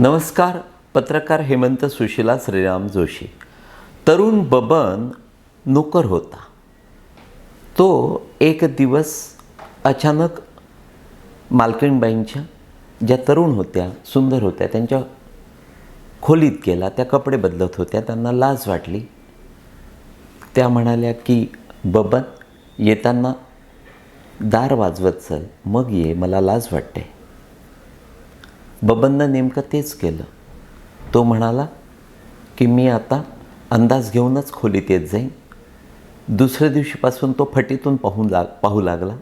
नमस्कार पत्रकार हेमंत सुशिला श्रीराम जोशी. तरुण बबन नोकर होता. तो एक दिवस अचानक मालकीणबाईंच्या ज्या तरुण होत्या सुंदर होत्या त्यांच्या खोलीत गेला त्या कपडे बदलत होत्या त्यांना लाज वाटली. त्या म्हणाल्या की बबन येताना दार वाजवत चल मग ये मला लाज वाटते. बबननं नेमकं तेच केलं. तो म्हणाला की मी आता अंदाज घेऊनच खोलीत येत जाईन. दुसऱ्या दिवशीपासून तो फटीतून पाहून लाग पाहू लागला.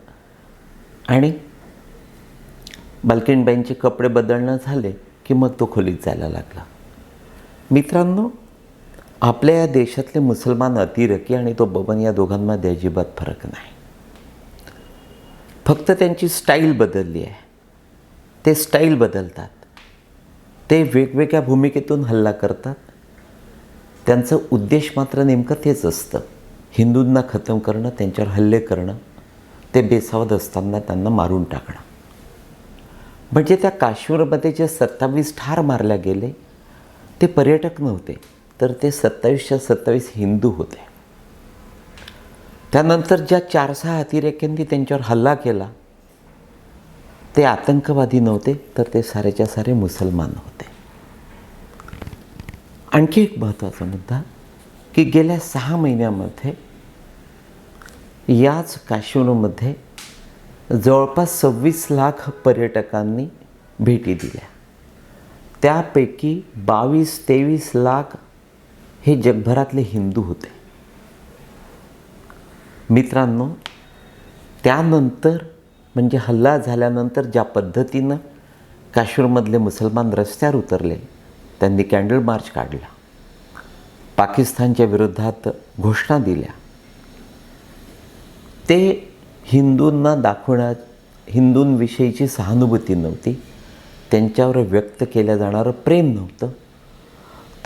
आणि बालकिणबाईंचे कपडे बदलणं झाले की मग तो खोलीत जायला लागला. मित्रांनो आपल्या या देशातले मुसलमान अतिरेकी आणि तो बबन या दोघांमध्ये अजिबात फरक नाही. फक्त त्यांची स्टाईल बदलली आहे. ते स्टाईल बदलतात. ते वेगवेगळ्या भूमिकेतून हल्ला करतात. त्यांचं उद्देश मात्र नेमकं तेच असतं. हिंदूंना खतम करणं त्यांच्यावर हल्ले करणं ते बेसावध असताना त्यांना मारून टाकणं. म्हणजे त्या काश्मीरमध्ये जे सत्तावीस ठार मारल्या गेले ते पर्यटक नव्हते तर ते सत्तावीसच्या सत्तावीस हिंदू होते. त्यानंतर ज्या चार सहा अतिरेक्यांनी त्यांच्यावर हल्ला केला ते आतंकवादी नव्हते तर ते सारेच्या सारे मुसलमान होते. आणखी एक महत्त्वाचा मुद्दा की गेल्या सहा महिन्यामध्ये याच काश्मीरमध्ये जवळपास सव्वीस लाख पर्यटकांनी भेटी दिल्या. त्यापैकी बावीस तेवीस लाख हे जगभरातले हिंदू होते. मित्रांनो त्यानंतर म्हणजे हल्ला झाल्यानंतर ज्या पद्धतीनं काश्मीरमधले मुसलमान रस्त्यावर उतरले त्यांनी कॅन्डल मार्च काढला. पाकिस्तानच्या विरोधात घोषणा दिल्या. ते हिंदूंना दाखवण्या हिंदूंविषयीची सहानुभूती नव्हती त्यांच्यावर व्यक्त केलं जाणारं प्रेम नव्हतं.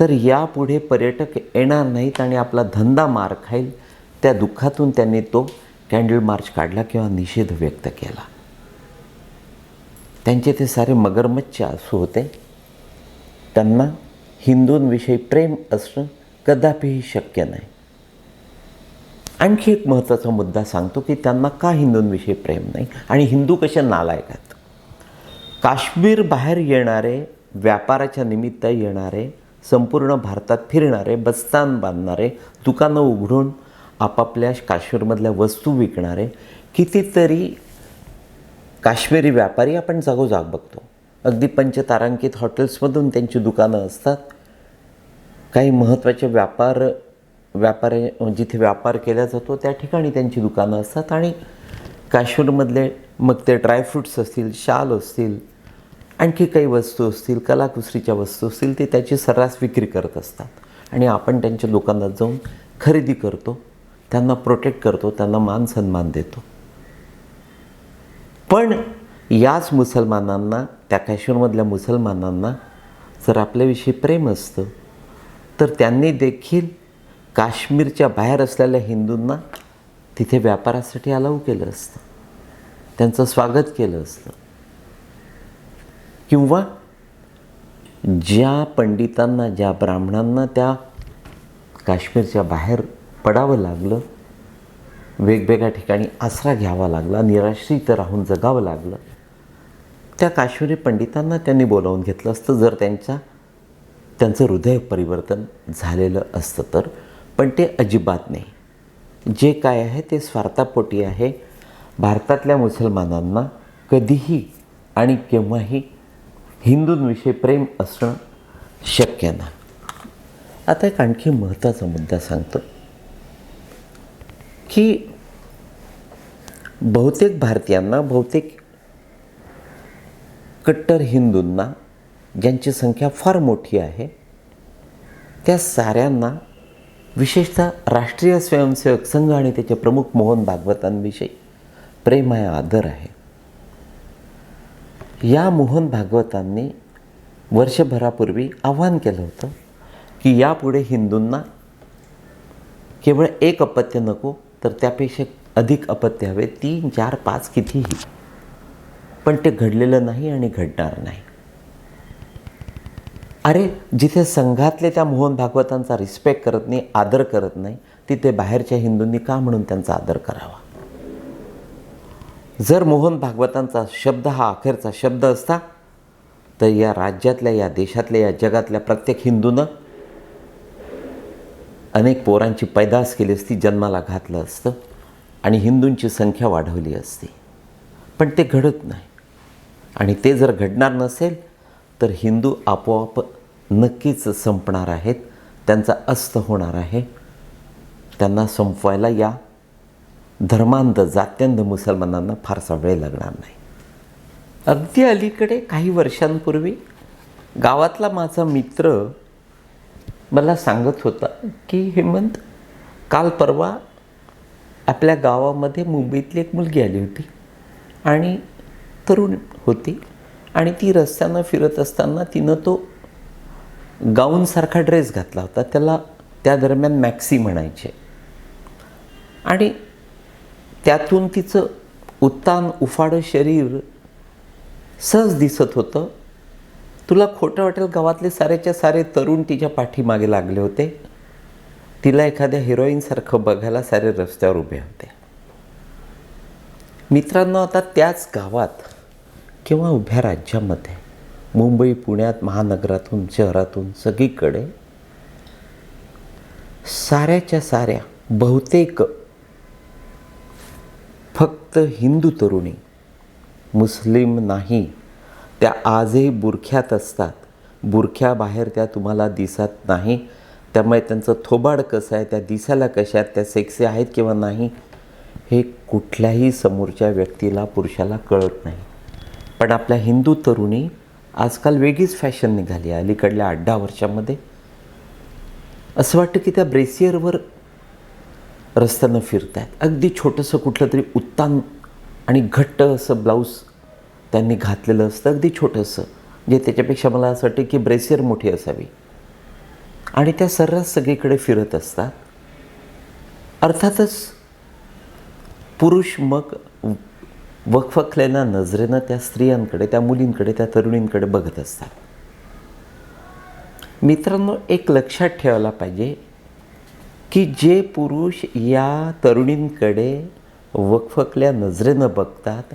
तर यापुढे पर्यटक येणार नाहीत आणि आपला धंदा मार खाईल त्या दुःखातून त्यांनी तो कॅन्डल मार्च काढला किंवा निषेध व्यक्त केला. त्यांचे ते सारे मगरमच्छ असू होते. त्यांना हिंदूंविषयी प्रेम असणं कदापिही शक्य नाही. आणखी एक महत्त्वाचा मुद्दा सांगतो की त्यांना का हिंदूंविषयी प्रेम नाही आणि हिंदू कसे नालायक आहेत काश्मीर बाहेर येणारे व्यापाराच्या निमित्त येणारे संपूर्ण भारतात फिरणारे बस्तान बांधणारे दुकानं उघडून आपापल्या काश्मीरमधल्या वस्तू विकणारे कितीतरी काश्मीरी व्यापारी आपण जागोजाग बघतो. अगदी पंचतारांकित हॉटेल्समधून त्यांची दुकानं असतात. काही महत्त्वाचे व्यापार व्यापार जिथे व्यापार केला जातो त्या ठिकाणी त्यांची दुकानं असतात आणि काश्मीरमधले मग ते ड्रायफ्रूट्स असतील शाल असतील आणखी काही वस्तू असतील कलाकुसरीच्या वस्तू असतील ते त्याची सर्रास विक्री करत असतात. आणि आपण त्यांच्या दुकानात जाऊन खरेदी करतो. त्यांना प्रोटेक्ट करतो त्यांना मान सन्मान देतो. पण याच मुसलमानांना त्या काश्मीरमधल्या मुसलमानांना जर आपल्याविषयी प्रेम असतं तर त्यांनी देखील काश्मीरच्या बाहेर असलेल्या हिंदूंना तिथे व्यापारासाठी अलाऊ केलं असतं. त्यांचं स्वागत केलं असतं. किंवा ज्या पंडितांना ज्या ब्राह्मणांना त्या काश्मीरच्या बाहेर पडावं लागलं वेगवेगळ्या ठिकाणी आसरा घ्यावा लागला निराश्रित राहून जगावं लागलं. त्या काश्मीरी पंडितांना त्यांनी बोलावून घेतलं असतं. जर त्यांच्या त्यांचं हृदय परिवर्तन झालेलं असतं तर. पण ते अजिबात नाही. जे काय आहे ते स्वार्थापोटी आहे. भारतातल्या मुसलमानांना कधीही आणि केव्हाही हिंदूंविषयी प्रेम असणं शक्य नाही. आता एक आणखी महत्त्वाचा मुद्दा सांगतो. की बहुतेक भारतीयांना बहुतेक कट्टर हिंदूंना ज्यांची संख्या फार मोठी आहे त्या साऱ्यांना विशेषतः राष्ट्रीय स्वयंसेवक संघ आणि त्याचे प्रमुख मोहन भागवतांविषयी प्रेम आहे आदर आहे. या मोहन भागवतांनी वर्षभरापूर्वी आव्हान केलं होतं की यापुढे हिंदूंना केवळ एक अपत्य नको तर त्यापेक्षा अधिक अपत्य हवे. तीन चार पाच कितीही. पण ते घडलेलं नाही आणि घडणार नाही. अरे जिथे संघातले त्या मोहन भागवतांचा रिस्पेक्ट करत नाही आदर करत नाही तिथे बाहेरच्या हिंदूंनी का म्हणून त्यांचा आदर करावा? जर मोहन भागवतांचा शब्द हा अखेरचा शब्द असता तर या राज्यातल्या या देशातल्या या जगातल्या प्रत्येक हिंदूनं अनेक पोरांची पैदास केली असती जन्माला घातलं असतं आणि हिंदूंची संख्या वाढवली असती. पण ते घडत नाही. आणि ते जर घडणार नसेल तर हिंदू आपोआप नक्कीच संपणार आहेत. त्यांचा अस्त होणार आहे. त्यांना संपवायला या धर्मांध जात्यंध मुसलमानांना फारसा वेळ लागणार नाही. अगदी अलीकडे काही वर्षांपूर्वी गावातला माझा मित्र मला सांगत होता की हेमंत काल परवा आपल्या गावामध्ये मुंबईतली एक मुलगी आली होती आणि तरुण होती आणि ती रस्त्यानं फिरत असताना तिनं तो गाऊनसारखा ड्रेस घातला होता. त्याला त्या दरम्यान मॅक्सी म्हणायचे. आणि त्यातून तिचं उत्तान उफाडं शरीर सहज दिसत होतं. तुला खोटं वाटेल गावातले सारेच्या सारे तरुण तिच्या पाठीमागे लागले होते. तिला एखाद्या हिरोईनसारखं बघायला सारे रस्त्यावर उभे होते. मित्रांनो आता त्याच गावात किंवा उभ्या राज्यामध्ये मुंबई पुण्यात महानगरातून शहरातून सगळीकडे साऱ्याच्या साऱ्या बहुतेक फक्त हिंदू तरुणी मुस्लिम नाही त्या आजही बुरख्यात असतात. बुरख्याबाहेर त्या तुम्हाला दिसत नाही. त्यामुळे त्यांचं थोबाड कसं आहे त्या दिसायला कशा आहेत त्या सेक्सी आहेत किंवा नाही हे कुठल्याही समोरच्या व्यक्तीला पुरुषाला कळत नाही. पण आपल्या हिंदू तरुणी आजकाल वेगळीच फॅशन निघाली आहे. अलीकडल्या आठ दहा वर्षामध्ये असं वाटतं की त्या ब्रेसियरवर रस्त्यानं फिरत आहेत अगदी छोटंसं कुठलं तरी उत्तान आणि घट्ट असं ब्लाऊज त्यांनी घातलेलं असतं अगदी छोटंसं जे त्याच्यापेक्षा मला असं वाटतं की ब्रेसियर मोठी असावी. आणि त्या सर्रास सगळीकडे फिरत असतात. अर्थातच पुरुष मग वखवखलेल्या नजरेनं त्या स्त्रियांकडे त्या मुलींकडे त्या तरुणींकडे बघत असतात. मित्रांनो एक लक्षात ठेवायला पाहिजे की जे पुरुष या तरुणींकडे वखवकल्या नजरेनं बघतात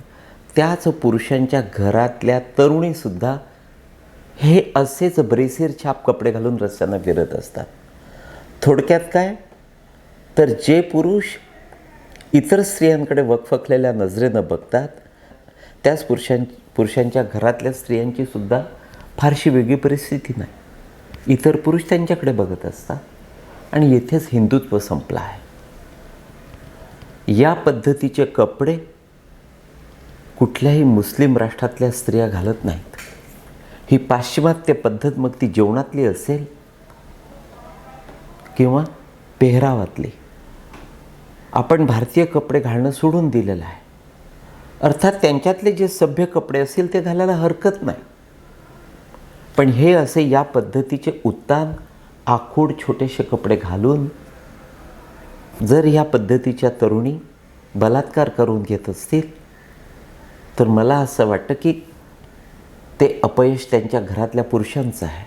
त्याच पुरुषांच्या घरातल्या तरुणीसुद्धा हे असेच ब्रेसिर छाप कपडे घालून रस्त्यानं फिरत असतात. थोडक्यात काय? तर जे पुरुष इतर स्त्रियांकडे वकफकलेल्या नजरेनं बघतात त्याच पुरुषां पुरुषांच्या घरातल्या स्त्रियांची सुद्धा फारशी वेगळी परिस्थिती नाही. इतर पुरुष त्यांच्याकडे बघत असतात आणि येथेच हिंदुत्व संपलं आहे. या पद्धतीचे कपडे कुठल्याही मुस्लिम राष्ट्रातल्या स्त्रिया घालत नाहीत. ही पाश्चिमात्य पद्धत मग ती जेवणातली असेल? किंवा पेहरावातली? आपण भारतीय कपडे घालणं सोडून दिलेलं आहे. अर्थात त्यांच्यातले जे सभ्य कपडे असतील ते घालायला हरकत नाही. पण हे असे या पद्धतीचे उत्तान आखूड छोटेसे कपडे घालून जर या पद्धतीच्या तरुणी बलात्कार करून घेत असतील तर मला असं वाटतं की ते अपयश त्यांच्या घरातल्या पुरुषांचं आहे.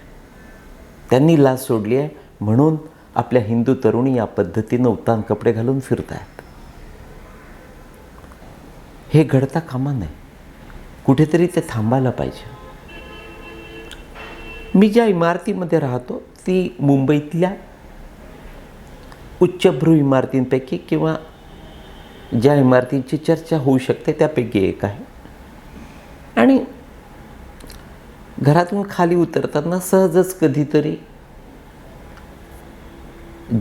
त्यांनी लाज सोडली आहे म्हणून आपल्या हिंदू तरुणी या पद्धतीनं उत्तान कपडे घालून फिरत आहेत हे घडता कामा नये. कुठेतरी ते थांबायला पाहिजे. मी ज्या इमारतीमध्ये राहतो ती मुंबईतल्या उच्चभ्रू इमारतींपैकी किंवा ज्या इमारतींची चर्चा होऊ शकते त्यापैकी एक आहे. आणि घरातून खाली उतरताना सहजच कधीतरी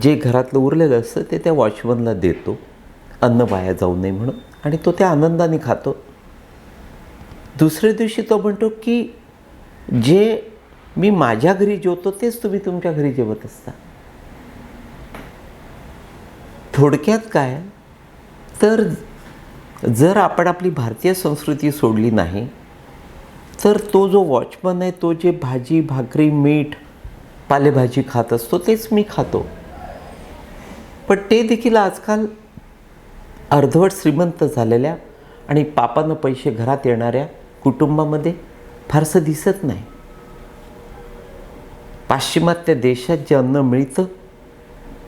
जे घरातलं उरलेलं असतं ते त्या वॉचमनला देतो. अन्न वाया जाऊ नये म्हणून. आणि तो त्या आनंदाने खातो. दुसऱ्या दिवशी तो म्हणतो की जे मी माझ्या घरी जेवतो तेच तुम्ही तुमच्या घरी जेवत असता. थोडक्यात काय? तर जर आपण आपली भारतीय संस्कृती सोडली नाही तर तो जो वॉचमन आहे तो जे भाजी भाकरी मीठ पालेभाजी खात असतो तेच मी खातो. पण ते देखील आजकाल अर्धवट श्रीमंत झालेल्या आणि पापानं पैसे घरात येणाऱ्या कुटुंबामध्ये फारसं दिसत नाही. पाश्चिमात्य देशात जे अन्न मिळतं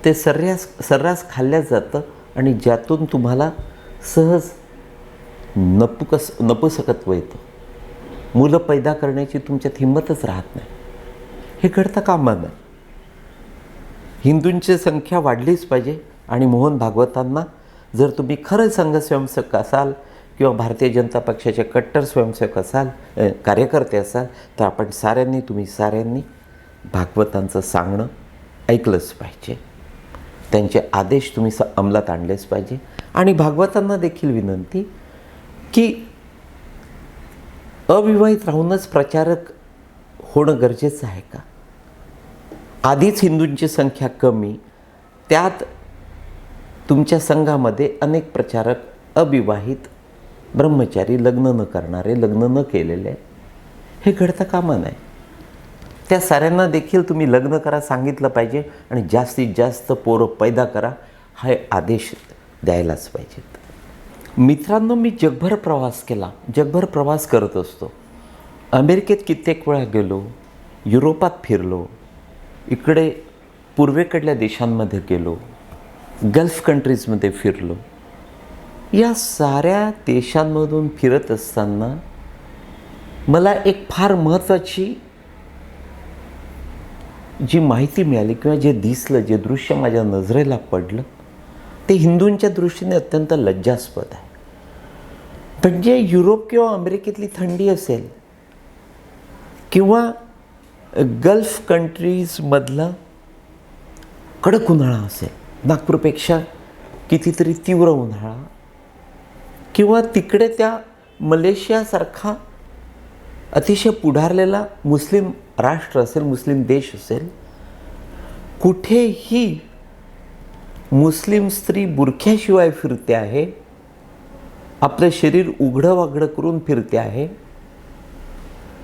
ते सर्रास सर्रास खाल्ल्या जातं आणि ज्यातून तुम्हाला सहज नपुकस नपुसकत्व येतं. मुलं पैदा करण्याची तुमच्यात हिंमतच राहत नाही. हे घडतं कामा नाही हिंदूंची संख्या वाढलीच पाहिजे आणि मोहन भागवतांना जर तुम्ही खरं संघ स्वयंसेवक असाल किंवा भारतीय जनता पक्षाचे कट्टर स्वयंसेवक असाल कार्यकर्ते असाल तर आपण साऱ्यांनी तुम्ही साऱ्यांनी भागवतांचं सांगणं ऐकलंच पाहिजे. त्यांचे आदेश तुम्ही स अंमलात आणलेच पाहिजे. आणि भागवतांना देखील विनंती की अविवाहित राहूनच प्रचारक होणं गरजेचं आहे का? आधीच हिंदूंची संख्या कमी त्यात तुमच्या संघामध्ये अनेक प्रचारक अविवाहित ब्रह्मचारी लग्न न करणारे लग्न न केलेले. हे घडता कामा नाही त्या साऱ्यांना देखील तुम्ही लग्न करा सांगितलं पाहिजे आणि जास्तीत जास्त पोरं पैदा करा हा आदेश द्यायलाच पाहिजेत. मित्रांनो मी जगभर प्रवास केला. जगभर प्रवास करत असतो. अमेरिकेत कित्येक वेळा गेलो युरोपात फिरलो इकडे पूर्वेकडल्या देशांमध्ये गेलो गल्फ कंट्रीजमध्ये फिरलो. या साऱ्या देशांमधून फिरत असताना मला एक फार महत्त्वाची जी माहिती मिळाली किंवा जे दिसलं जे दृश्य माझ्या नजरेला पडलं ते हिंदूंच्या दृष्टीने अत्यंत लज्जास्पद आहे. पण जे युरोप किंवा अमेरिकेतली थंडी असेल किंवा गल्फ कंट्रीजमधला कडक उन्हाळा असेल नागपूरपेक्षा कितीतरी तीव्र उन्हाळा किंवा तिकडे त्या मलेशियासारखा अतिशय पुढारलेला मुस्लिम राष्ट्र असेल मुस्लिम देश असेल कुठेही मुस्लिम स्त्री बुरख्याशिवाय फिरते आहे आपलं शरीर उघडं वागडं करून फिरते आहे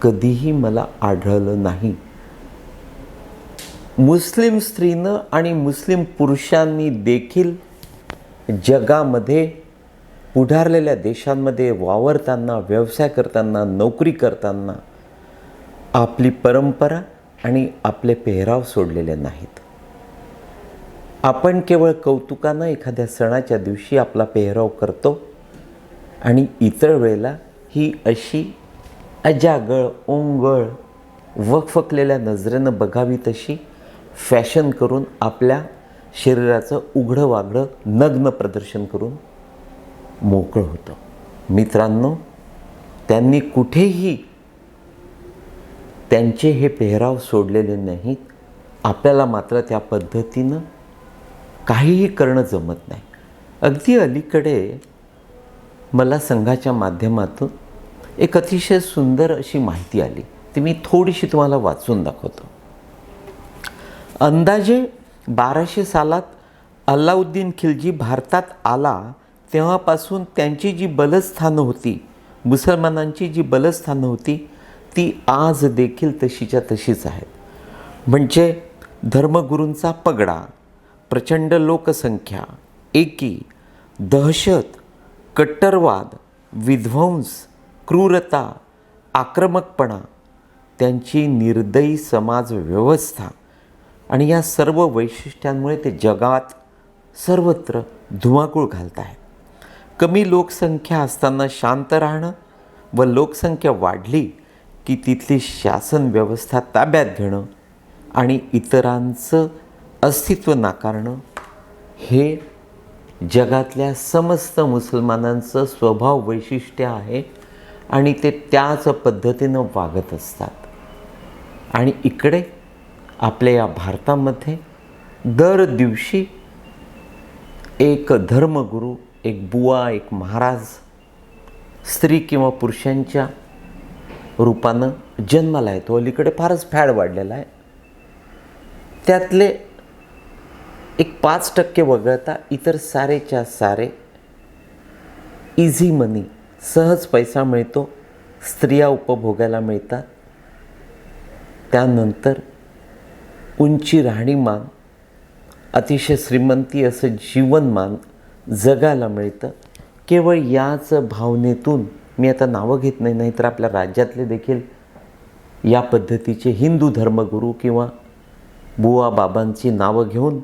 कधीही मला आढळलं नाही. मुस्लिम स्त्रीनं आणि मुस्लिम पुरुषांनी देखील जगामध्ये पुढारलेल्या देशांमध्ये वावरताना व्यवसाय करताना नोकरी करताना आपली परंपरा आणि आपले पेहराव सोडलेले नाहीत. आपण केवळ कौतुकानं एखाद्या सणाच्या दिवशी आपला पेहराव करतो आणि इतर वेळेला ही अशी अजागळ ओंगळ वकफकलेल्या नजरेनं बघावी तशी फॅशन करून आपल्या शरीराचं उघडं वागडं नग्न प्रदर्शन करून मोकळं होतं. मित्रांनो त्यांनी कुठेही त्यांचे हे पेहराव सोडलेले नाहीत. आपल्याला मात्र त्या पद्धतीनं काहीही करणं जमत नाही. अगदी अलीकडे मला संघाच्या माध्यमातून एक अतिशय सुंदर अशी माहिती आली. ती मी थोडीशी तुम्हाला वाचून दाखवतो. अंदाजे बाराशे सालात अल्लाउद्दीन खिलजी भारतात आला तेव्हापासून त्यांची जी बलस्थानं होती मुसलमानांची जी बलस्थानं होती ती आज देखील तशीच्या तशीच आहेत. म्हणजे धर्मगुरूंचा पगडा प्रचंड लोकसंख्या एकी दहशत कट्टरवाद विध्वंस क्रूरता आक्रमकपणा त्यांची निर्दयी समाज व्यवस्था आणि या सर्व वैशिष्ट्यांमुळे ते जगात सर्वत्र धुमाकूळ घालत आहेत. कमी लोकसंख्या असताना शांत राहणं व लोकसंख्या वाढली की तिथली शासन व्यवस्था ताब्यात घेणं आणि इतरांचं अस्तित्व नाकारणं हे जगातल्या समस्त मुसलमानांचं स्वभाव वैशिष्ट्य आहे आणि ते त्याच पद्धतीनं वागत असतात. आणि इकडे आपल्या या भारतामध्ये दर दिवशी एक धर्मगुरू एक बुवा एक महाराज स्त्री किंवा पुरुषांच्या रूपानं जन्माला येतो. अलीकडे फारच फॅड वाढलेला आहे. त्यातले एक पाच टक्के वगळता इतर सारेच्या सारे इझी मनी सहज पैसा मिळतो स्त्रिया उपभोगायला मिळतात. त्यानंतर उंची राहणीमान अतिशय श्रीमंती असं जीवनमान जगायला मिळतं. केवळ याच भावनेतून मी आता नावं घेत नाही नाहीतर आपल्या राज्यातले देखील या पद्धतीचे हिंदू धर्मगुरू किंवा बुवा बाबांची नावं घेऊन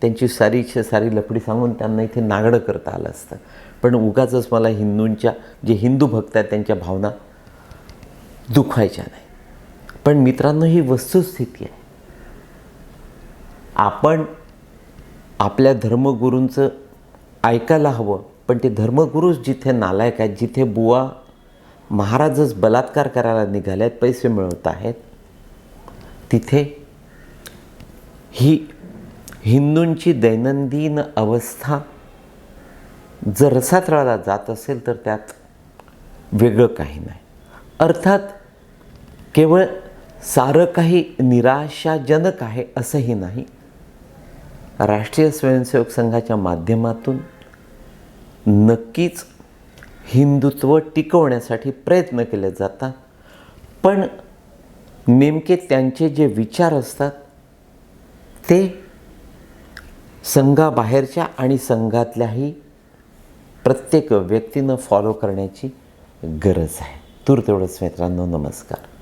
त्यांची सारीच्या सारी लफडी सांगून त्यांना इथे नागडं करता आलं असतं. पण उगाचच मला हिंदूंच्या जे हिंदू भक्त आहेत त्यांच्या भावना दुखायच्या नाही. पण मित्रांनो ही वस्तुस्थिती आहे. आपण आपल्या धर्मगुरूंचं ऐकायला हवं पण ते धर्मगुरूच जिथे नालायक आहेत जिथे बुवा महाराजच बलात्कार करायला निघाले आहेत पैसे मिळवत आहेत तिथे ही हिंदूंची दैनंदिन अवस्था जर रसातळाला जात असेल तर त्यात वेगळं काही नाही. अर्थात केवळ सारं काही निराशाजनक आहे असंही नाही. राष्ट्रीय स्वयंसेवक संघाच्या माध्यमातून नक्कीच हिंदुत्व टिकवण्यासाठी प्रयत्न केले जातात पण नेमके त्यांचे जे विचार असतात ते संघाबाहेरच्या आणि संघातल्याही प्रत्येक व्यक्तीनं फॉलो करण्याची गरज आहे. तूर तेवढंच मित्रांनो नमस्कार.